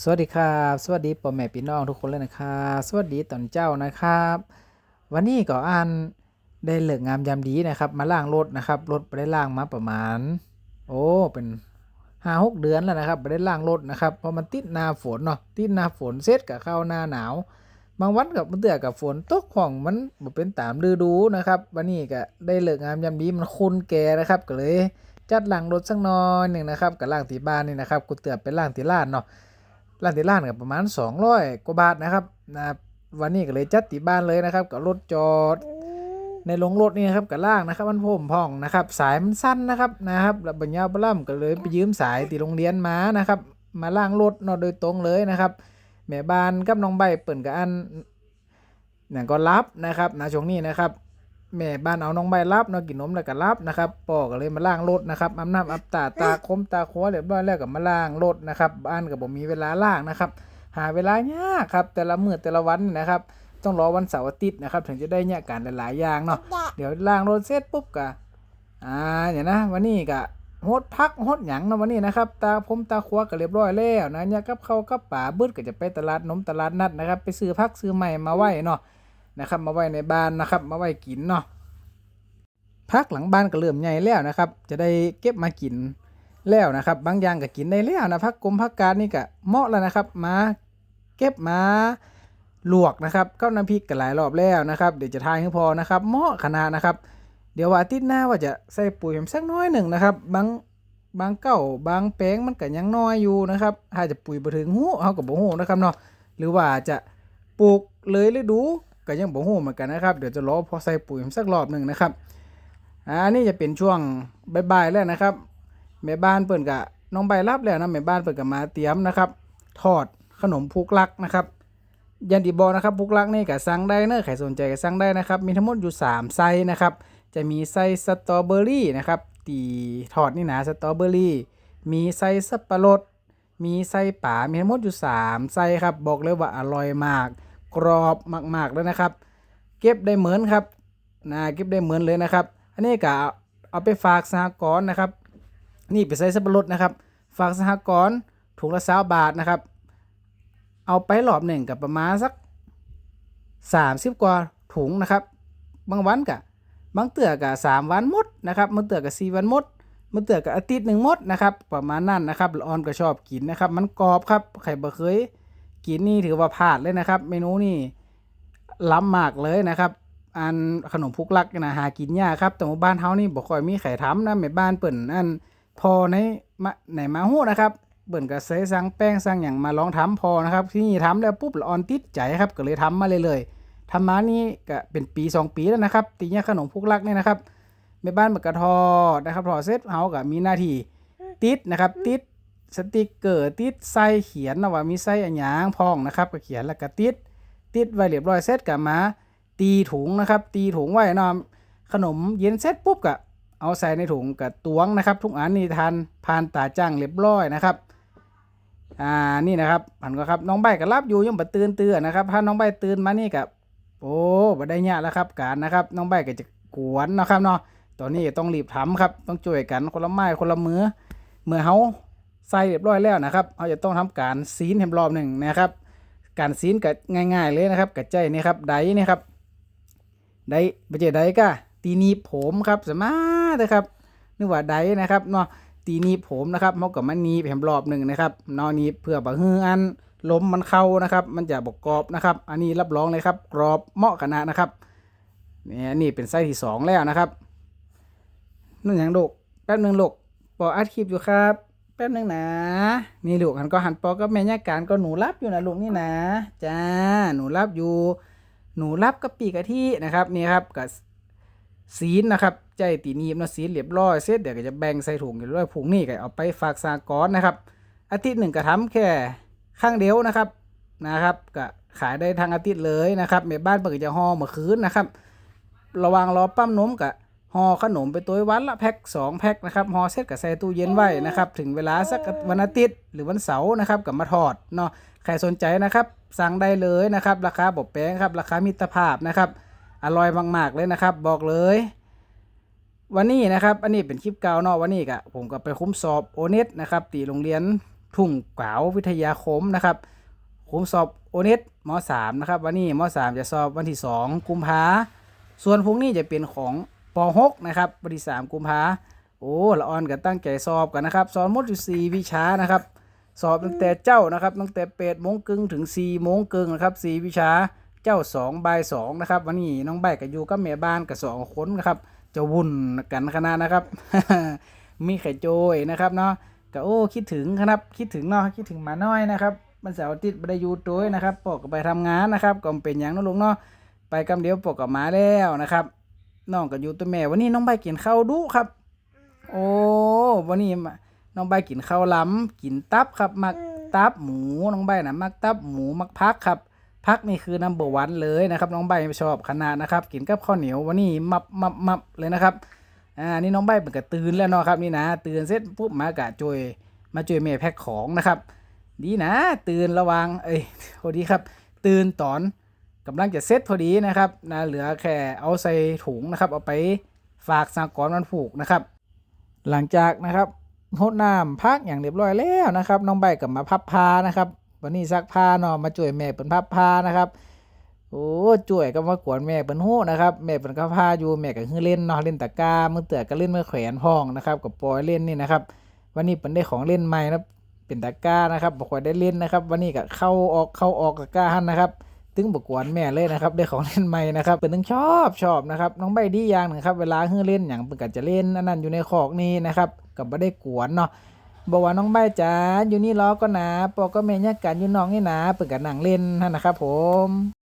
สวัสดีครับสวัสดีพ่อแม่พี่น้องทุกคนเลยนะครับสวัสดีตอนเจ้านะครับ วันนี้ก็อ่านได้เลิกงามยามดีนะครับ มาล้างรถนะครับรถไปได้ล้างมาประมาณ โอ้เป็นห้าหกเดือนแล้วนะครับไปได้ล้างรถนะครับเพราะมันติดหน้าฝนเนาะติดหน้าฝนเสร็จกับเข้าหน้าหนาว บางวันกับมันเตือกับฝนตกของมันบเป็นตามฤดูนะครับ วันนี้ก็ได้เลิกงามยามดีมันคุ้นแก่นะครับก็เลยจัดล้างรถสักน้อยหนึ่งนะครับกับล้างที่บ้านนี่นะครับกูเตือไปล้างที่ร้านเนาะ ร้านที่ร้านกับประมาณ 200 กว่าบาทนะครับนะครับวันนี้ก็เลยจัดติบ้านเลยนะครับกับรถจอด ในโรงรถนี่นะครับกับล่างนะครับมันผมพองนะครับ สายมันสั้นนะครับนะครับแล้วบัญญาบล่ำก็เลยไปยืมสายตีโรงเรียนมานะครับ มาล่างรถเนอโดยตรงเลยนะครับแม่บ้านกับน้องใบเปิ่นกับอันนั่นก็รับนะครับนะช่วงนี้นะครับ แม่บ้านเอาน้องใบรับเนาะกินนมแล้วก็รับนะครับป่อก็เลยมาล่างรถนะครับอาบน้ำอาบตาตาคมตาคัวเรียบร้อยแล้วก็มาล่างรถนะครับบ้านก็บ่มีเวลาล่างนะครับ หาเวลายากครับ แต่ละมื้อแต่ละวันนี่นะครับ ต้องรอวันเสาร์อาทิตย์นะครับ ถึงจะได้เนี่ยการหลายๆอย่างเนาะเดี๋ยวล่างรถเสร็จปุ๊บก็อ่าอย่างนะวันนี้ก็โฮดพักโฮดหยังเนาะวันนี้นะครับ ตาผมตาคัวก็เรียบร้อยแล้วนะเนี่ยกับเขาวกับป่าบึดก็จะไปตลาดนมตลาดนัดนะครับ ไปซื้อพักซื้อใหม่มาไว้เนาะ นะครับ มาไว้ในบ้านนะครับ มาไว้กินเนาะพักหลังบ้านก็เริ่มใหญ่แล้วนะครับ จะได้เก็บมากินแล้วนะครับ บางอย่างก็กินได้แล้วนะพักกลมพักการนี่ก็เหมาะแล้วนะครับ มาเก็บมาลวกนะครับเข้าน้ำพริกกันหลายรอบแล้วนะครับ เดี๋ยวจะทายให้พอนะครับเหมาะขนาดนะครับ เดี๋ยวว่าอาทิตย์หน้าว่าจะใส่ปุ๋ยสักน้อยหนึ่งนะครับ บางบางเก้าบางแป้งมันก็ยังน้อยอยู่นะครับถ้าจะปุ๋ยบ่ถึงหูเฮาก็บ่ฮู้นะครับเนาะหรือว่าจะปลูกเลยฤดู ก็ยังบ่ฮู้เหมือนกันนะครับเดี๋ยวจะรอพอใส่ปุ๋ยสักรอบหนึ่งนะครับอ่านี่จะเป็นช่วงบ่ายๆแล้วนะครับแม่บ้านเปิ่นกะน้องใบรับแล้วนะแม่บ้านเปิ่นกะมาเตรียมนะครับทอดขนมพุกลักนะครับยันดีบอนะครับพุกลักนี่กะสั่งได้เนอะใครสนใจก็สั่งได้นะครับ มีทั้งหมดอยู่ 3 ไซส้นะครับ จะมีไส้สตรอเบอรี่นะครับตีทอดนี่นะสตรอเบอรี่ มีไส้สับปะรด มีไส้ป่ามีทั้งหมดอยู่ 3 ไซส้ครับ บอกเลยว่าอร่อยมาก กรอบมากๆเลยนะครับ เก็บได้เหมือนครับนะเก็บได้เหมือนเลยนะครับ อันนี้ก็เอาไปฝากสหกรณ์นะครับ นี่ไปใส่สับปะรดนะครับ ฝากสหกรณ์ถุงละสาบาทนะครับ เอาไปหลอบหนึ่งกับประมาณสักสามสิบกว่าถุงนะครับ บางวันกะบางเตือกับสามวันมดนะครับบางเตือกับสี่วันมดบางเตือกับอาทิตย์หนึ่งมดนะครับ ประมาณนั้นนะครับออนก็ชอบกินนะครับ มันกรอบครับใครบ่เคย กินนี่ถือว่าพลาดเลยนะครับ เมนูนี่ล้ำมากเลยนะครับ อันขนมพุกลักนะหากินยากครับ แต่ว่าบ้านเฮานี่บ่ค่อยมีใครทำนะแม่บ้านเปิ่นอันพอในมาไหนมาฮู้นะครับเปิ่นก็ใส่สั่งแป้งสั่งอย่างมาลองทำพอนะครับที่นี่ทำแล้วปุ๊บละออนติดใจครับก็เลยทำมาเลยเลยๆทำมานี่ก็เป็นปี 2 ปีแล้วนะครับตีเนี่ยขนมพุกลักเนี่ยนะครับแม่บ้านมันก็ทอนะครับทอเสร็จเฮาก็มีหน้าที่ติดนะครับติด สติกเกอร์ติดไส้เขียนนะว่ามีไส้อันยางพองนะครับก็เขียนแล้วก็ติดติดไว้เรียบร้อยเสร็จก็มา ตีถุงนะครับ ตีถุงไว้นาะขนมเย็นเสร็จปุ๊บก็เอาใส่ในถุงกับตวงนะครับ ทุกอันนี่ทานผ่านตาจ้างเรียบร้อยนะครับอ่านี่นะครับผันก็ครับน้องใบก็รับอยู่ยังบ่ตื่นเตือนนะครับ ถ้าน้องใบตื่นมานี่กับโอ้บ่ได้ยากแล้วครับการนะครับ น้องใบก็จะกวนนะครับเนาะตอนนี้ต้องรีบทำครับ ต้องช่วยกันคนละไม้คนละมือเมื่อเฮา ใส่เรียบร้อยแล้วนะครับเราจะต้องทำการซีนให้รอบหนึ่งนะครับ การซีนก็ง่าย ๆ เลยนะครับกับใจนี่ครับไดนี่ครับได้ไม่ใช่ได้ก็ตีนีผมครับสมาร์ทนะครับนึกว่าได้นะครับเนาะตีนีผมนะครับเขากับมันนีแผมรอบหนึ่งนะครับเนอนี้เพื่อบะฮืออันลมมันเข้านะครับ มันจะบกกรอบนะครับ อันนี้รับรองเลยครับ กรอบเหมาะขนาดนะครับเนี่ยนี่เป็นไส้ที่สองแล้วนะครับนั่นอย่างลูกแป๊บหนึ่งลูกปออัดคลิปอยู่ครับ แป๊บนึงนะ นี่ลูกหันก็หันปอก็แม่ย่าการก็หนูรับอยู่นะลูกนี่นะจ้าหนูรับอยู่ หนูรับกับปีกะทินะครับนี่ครับกับซีนนะครับใจตีนีบนะซีนเรียบร้อยเสร็จเดี๋ยวก็จะแบ่งใส่ถุงเรียบร้อยผงนี่ก็เอาไปฝากสากรณ์นะครับ อาทิตย์หนึ่งก็ทำแค่ข้างเดียวนะครับนะครับก็ขายได้ทางอาทิตย์เลยนะครับแม่บ้านเปิดจะห่อเมื่อคืนนะครับ ระวังรอปั้มนมกับ ห่อขนมไปตัววันละแพ็คสองแพ็คนะครับห่อเสร็จก็ใส่ตู้เย็นไว้นะครับ ถึงเวลาสักวันอาทิตย์หรือวันเสาร์นะครับกับมาทอดเนาะใครสนใจนะครับสั่งได้เลยนะครับราคาบบแป้งครับราคามิตรภาพนะครับอร่อยมากๆเลยนะครับ บอกเลย วันนี้นะครับอันนี้เป็นคลิปเก่าเนาะวันนี้กะผมก็ไปคุ้มสอบโอเน็ตนะครับตีโรงเรียนทุ่งกาววิทยาคมนะครับคุ้มสอบโอเน็ตมสามนะครับวันนี้มสามจะสอบวันที่สองกุมภาส่วนพรุ่งนี้จะเป็นของ ปหกนะครับวันที่สามกุมภาโอ้ละออนก็ตั้งใจสอบกันนะครับสอนหมดอยู่สี่วิชานะครับ สอบตั้งแต่เจ้านะครับตั้งแต่แปดโมงครึ่งถึงสี่โมงครึ่งนะครับสี่วิชาเจ้าสองบายสองนะครับ วันนี้น้องใบกับอยู่กับแม่บ้านกับสองคนนะครับจะวุ่นกันขนาดนะครับ มีไข่โจยนะครับเนาะก็โอ้คิดถึงครับคิดถึงเนาะคิดถึงหมาน้อยนะครับมันเสาร์อาทิตย์บ่ได้อยู่ตัวนะครับปอกไปทำงานนะครับก็เป็นอย่างเนั้นลุงเนาะไปกำเดียวปอกกับมาแล้วนะครับ น้องก็อยู่ตัวแม่ วันนี้น้องใบกินข้าวดุครับ โอ้วันนี้มาน้องใบกินข้าวล้ำกินตับครับ มักตับหมูน้องใบนะมักตับหมูมักพักครับพักนี่คือนัมเบอร์วันเลยนะครับ น้องใบชอบขนาดนะครับ กินกับข้าวเหนียววันนี้มับมับมับเลยนะครับอ่านี่น้องใบเป็นกระตื่นแล้วเนาะครับนี่นะ ตื่นเสร็จปุ๊บมากะจวยมาจวยแม่แพ็คของนะครับ ดีนะ ตื่นระวังเอ้ยพอดีครับ ตื่นตอน กำลังจะเซ็ตพอดีนะครับนะเหลือแค่เอาใส่ถุงนะครับ เอาไปฝากสากรณ์มันผูกนะครับ หลังจากนะครับหดน้ำพักอย่างเรียบร้อยแล้วนะครับ น้องใบกับมาพับผ้านะครับ วันนี้ซักผ้าเนาะมาช่วยแม่เป็นพับผ้านะครับโอ้ช่วยก็มากวนแม่เป็นหู้นะครับแม่เป็นก็พาอยู่แม่ก็คือเล่นเนาะเล่นตะกร้ามือเตือก็เล่นมือแขวนพ้องนะครับกับปอยเล่นนี่นะครับ วันนี้เป็นได้ของเล่นใหม่นะเป็นตะกร้านะครับบอกว่าได้เล่นนะครับ วันนี้ก็เข้าออกเข้าออกตะกร้าหันนะครับ ตึงบกวนแม่เลยนะครับได้ของเล่นใหม่นะครับเป็นตึงชอบชอบนะครับน้องใบดีอย่างหนึ่งครับเวลาเฮือเล่นอย่างเป็นก็จะเล่นอันนั้นอยู่ในขอกนี้นะครับกับไม่ได้กวนเนาะบอกว่าน้องใบจ๋าอยู่นี่ล้อก็นะปอก็แม่ยากกันอยู่น้องนี่นะเปินก็นั่งเล่นนั่นนะครับผม